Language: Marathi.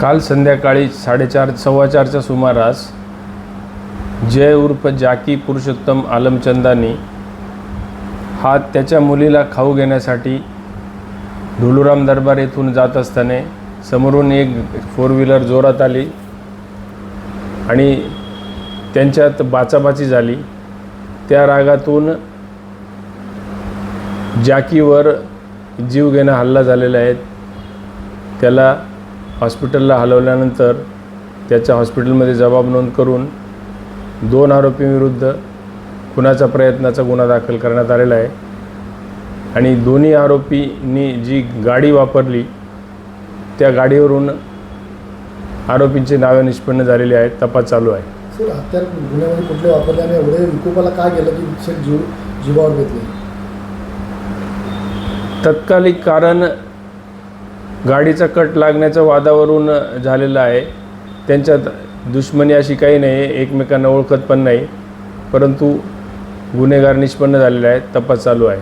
काल संध्याकाळी साडेचार सव्वाचारच्या सुमारास जय उर्फ जाकी पुरुषोत्तम आलमचंदानी हा त्याच्या मुलीला खाऊ घेण्यासाठी ढोलूराम दरबार येथून जात असताना समोरून एक फोर व्हीलर जोरात आली आणि त्यांच्यात बाचाबाची झाली. त्या रागातून जाकीवर जीवघेणा हल्ला झालेला आहे. त्याला हॉस्पिटलला हलवल्यानंतर त्याच्या हॉस्पिटलमध्ये जबाब नोंद करून दोन आरोपींविरुद्ध खुनाचा प्रयत्नाचा गुन्हा दाखल करण्यात आलेला आहे. आणि दोन्ही आरोपींनी जी गाडी वापरली त्या गाडीवरून आरोपींची नावे निष्पन्न झालेली आहेत तपास चालू आहे. सर हत्यार गुन्ह्यामध्ये कुठले वापरले आणि एवढे विकोपाला काय केलं की जीव जीवावर घेतले? तत्कालिक कारण गाडीचा कट लागण्याचं वादावरून झालेलं आहे. त्यांच्यात दुश्मनी अशी काही नाही आहे एकमेकांना ओळखत पण नाही परंतु गुन्हेगार निष्पन्न झालेले आहेत तपास चालू आहे.